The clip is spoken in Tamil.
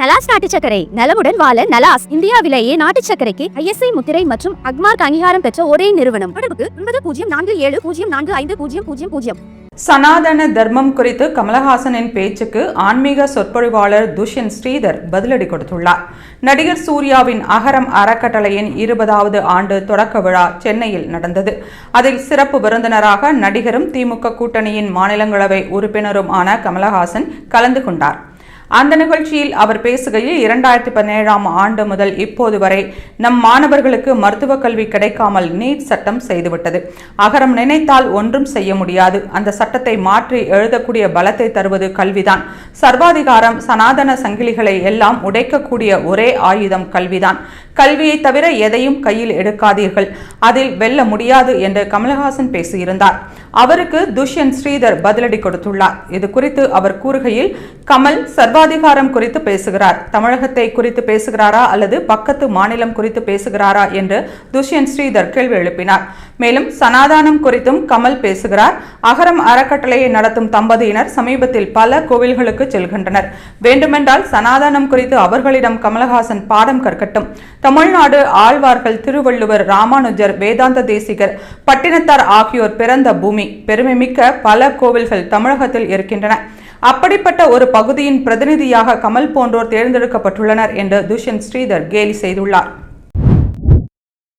நலாஸ் நாட்டு சக்கரை நலமுடன் வாழ நலாஸ் இந்தியாவிலேயே நாட்டு சக்கரைக்கு ஐஎஸ்ஐ முத்திரை மற்றும் அக்மார்க் அங்கீகாரம் பெற்ற ஒரே நிறுவனம். தொடர்புக்கு ஒன்பது பூஜ்ஜியம் நான்கு ஏழு பூஜ்ஜியம் நான்கு ஐந்து பூஜ்ஜியம் பூஜ்ஜியம் பூஜ்ஜியம் சனாதன தர்மம் குறித்து கமலஹாசனின் பேச்சுக்கு ஆன்மீக சொற்பொழிவாளர் துஷ்யந்த் ஸ்ரீதர் பதிலடி கொடுத்துள்ளார். நடிகர் சூர்யாவின் அகரம் அறக்கட்டளையின் இருபதாவது ஆண்டு தொடக்க விழா சென்னையில் நடந்தது. அதில் சிறப்பு விருந்தினராக நடிகரும் திமுக கூட்டணியின் மாநிலங்களவை உறுப்பினரும் ஆன கமலஹாசன் கலந்து கொண்டார். அந்த நிகழ்ச்சியில் அவர் பேசுகையில் இரண்டாயிரத்தி பதினேழாம் ஆண்டு முதல் இப்போது வரை நம் மாணவர்களுக்கு மருத்துவக் கல்வி கிடைக்காமல் நீட் சட்டம் செய்துவிட்டது. அகரம் நினைத்தால் ஒன்றும் செய்ய முடியாது. அந்த சட்டத்தை மாற்றி எழுதக்கூடிய பலத்தை தருவது கல்விதான். சர்வாதிகாரம் சனாதன சங்கிலிகளை எல்லாம் உடைக்கக்கூடிய ஒரே ஆயுதம் கல்விதான். கல்வியை தவிர எதையும் கையில் எடுக்காதீர்கள். அதில் வெல்ல முடியாது என்று கமலஹாசன் பேசியிருந்தார். அவருக்கு துஷ்யந்த் ஸ்ரீதர் பதிலடி கொடுத்துள்ளார். இது குறித்து அவர் கூறுகையில் கமல் சர்வாதிகாரம் குறித்து பேசுகிறார். தமிழகத்தை குறித்து பேசுகிறாரா அல்லது பக்கத்து மாநிலம் குறித்து பேசுகிறாரா என்று துஷ்யந்த் ஸ்ரீதர் கேள்வி எழுப்பினார். மேலும் சனாதானம் குறித்தும் கமல் பேசுகிறார். அகரம் அறக்கட்டளையை நடத்தும் தம்பதியினர் சமீபத்தில் பல கோவில்களுக்கு செல்கின்றனர். வேண்டுமென்றால் சனாதானம் குறித்து அவர்களிடம் கமலஹாசன் பாடம் கற்கட்டும். தமிழ்நாடு ஆழ்வார்கள் திருவள்ளுவர் ராமானுஜர் வேதாந்த தேசிகர் பட்டினத்தார் ஆகியோர் பிறந்த பூமி பெருமைமிக்க பல கோவில்கள் தமிழகத்தில் இருக்கின்றன. அப்படிப்பட்ட ஒரு பகுதியின் பிரதிநிதியாக கமல் போன்றோர் தேர்ந்தெடுக்கப்பட்டுள்ளனர் என்று துஷ்யந்த் ஸ்ரீதர் கேலி செய்துள்ளார்.